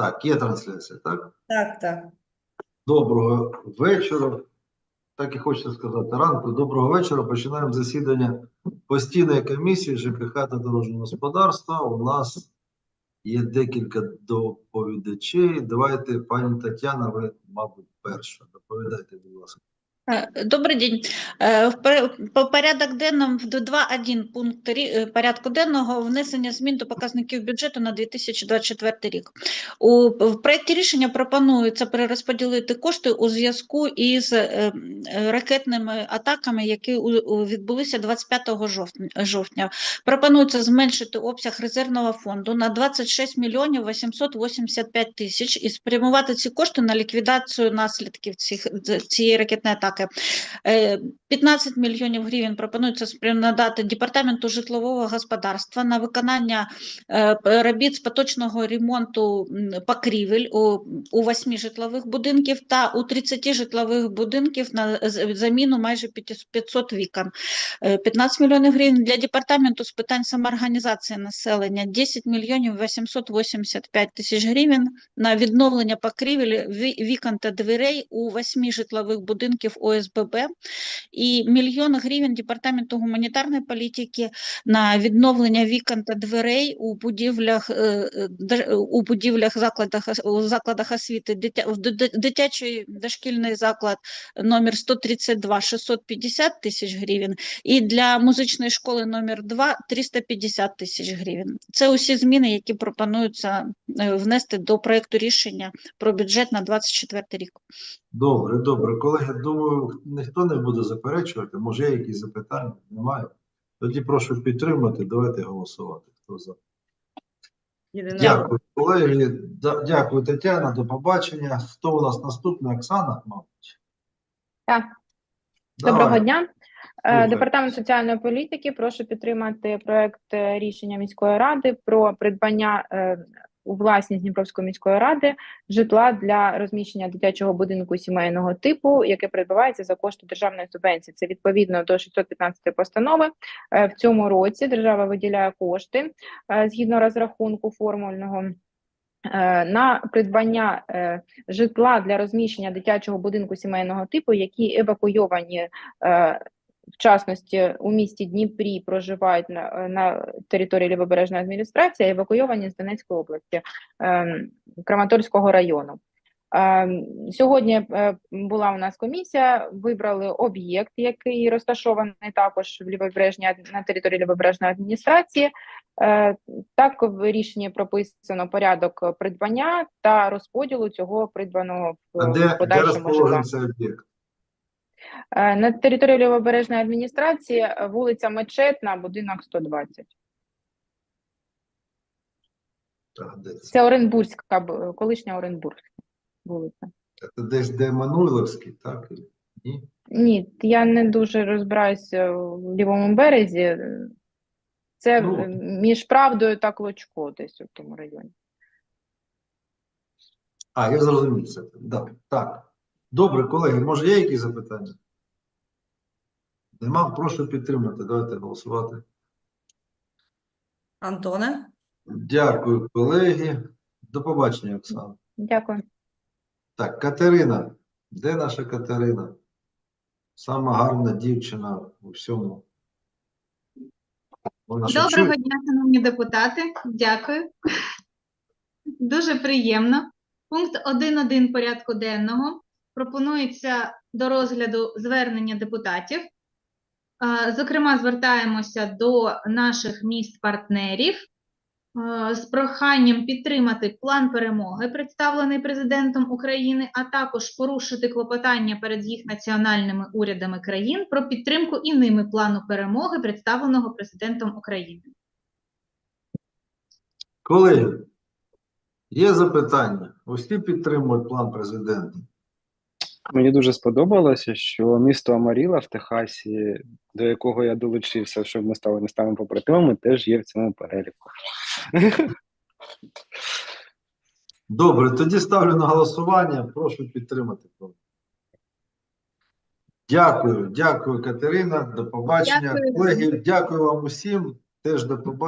Так, є трансляція, так? Так, так. Доброго вечора. Так і хочеться сказати ранку. Доброго вечора. Починаємо засідання постійної комісії ЖКХ та дорожнього господарства. У нас є декілька доповідачей. Давайте, пані Тетяна, ви, мабуть, перша. Доповідайте, будь ласка. Е, Добрий день. Е, По порядок денному в 2.1 пункт е, порядку денного внесення змін до показників бюджету на 2024 рік. У проєкті рішення пропонується перерозподілити кошти у зв'язку із ракетними атаками, які відбулися 25 жовтня- жовтня. Пропонується зменшити обсяг резервного фонду на 26 мільйонів 885 тисяч і спрямувати ці кошти на ліквідацію наслідків цих, цієї ракетної атаки. Е, 15 мільйонів гривень пропонується надати Департаменту житлового господарства на виконання е, робіт з поточного ремонту покрівель у, у 8 житлових будинків та у 30 житлових будинків на заміну майже 500 вікон. Е, 15 мільйонів гривень для Департаменту з питань самоорганізації населення, 10 мільйонів 885 тисяч гривень на відновлення покрівель, вікон та дверей у 8 житлових будинків ОСББ і мільйон гривень Департаменту гуманітарної політики на відновлення вікон та дверей у будівлях, е, е, дер- у будівлях закладах, у закладах освіти, дитя, дитячий дошкільний заклад номер 132 650 тисяч гривень і для музичної школи номер 2 350 тисяч гривень. Це усі зміни, які пропонуються е, внести до проекту рішення про бюджет на 24 рік. Добре, добре. Колеги, думаю, ніхто не буде заперечувати. Може, є якісь запитання? Немає. Тоді прошу підтримати. Давайте голосувати. Хто за? Дякую, колеги. Дякую, Тетяна. До побачення. Хто у нас наступний? Оксана, мабуть. Так. Доброго дня. Е, Слухаю. Департамент соціальної політики прошу підтримати проект е, рішення міської ради про придбання е, у власність Дніпровської міської ради житла для розміщення дитячого будинку сімейного типу, яке придбається за кошти державної субвенції. Це відповідно до 615 постанови. Е, В цьому році держава виділяє кошти е, згідно розрахунку формульного. е, На придбання житла для розміщення дитячого будинку сімейного типу, які евакуйовані в частності у місті Дніпрі проживають на, на території Лівобережної адміністрації, евакуйовані з Донецької області ем, Краматорського району. Ем, Сьогодні е, була у нас комісія, вибрали об'єкт, який розташований також в Лівобережній на території Лівобережної адміністрації. Е, Так в рішенні прописано порядок придбання та розподілу цього придбаного А в де, де розположений цей об'єкт? Е, На території Лівобережної адміністрації е, вулиця Мечетна, будинок 120. Так, де це? Це Оренбурзька, колишня Оренбурзька вулиця. Це десь де Мануйловський, так? Ні? Ні, я не дуже розбираюся в лівому березі. Це Ну. між Правдою та Клочко десь у тому районі. А, я зрозумів це. Да. Так. Добре, колеги, може є якісь запитання? Нема? Прошу підтримати. Давайте голосувати. Антоне? Дякую, колеги. До побачення, Оксана. Дякую. Так, Катерина. Де наша Катерина? Сама гарна дівчина у всьому. Вона Доброго дня, шановні депутати. Дякую. Дуже приємно. Пункт 1.1 порядку денного пропонується до розгляду звернення депутатів. Зокрема, звертаємося до наших міст-партнерів з проханням підтримати план перемоги, представлений президентом України, а також порушити клопотання перед їх національними урядами країн про підтримку і ними плану перемоги, представленого президентом України. Колеги, є запитання? Усі підтримують план президента. Мені дуже сподобалося, що місто Амаріла в Техасі, до якого я долучився, щоб ми стали містами побратимами, теж є в цьому переліку. Добре, тоді ставлю на голосування. Прошу підтримати. Дякую, дякую, Катерина. До побачення. Дякую. Колеги, дякую вам усім. Теж до побачення.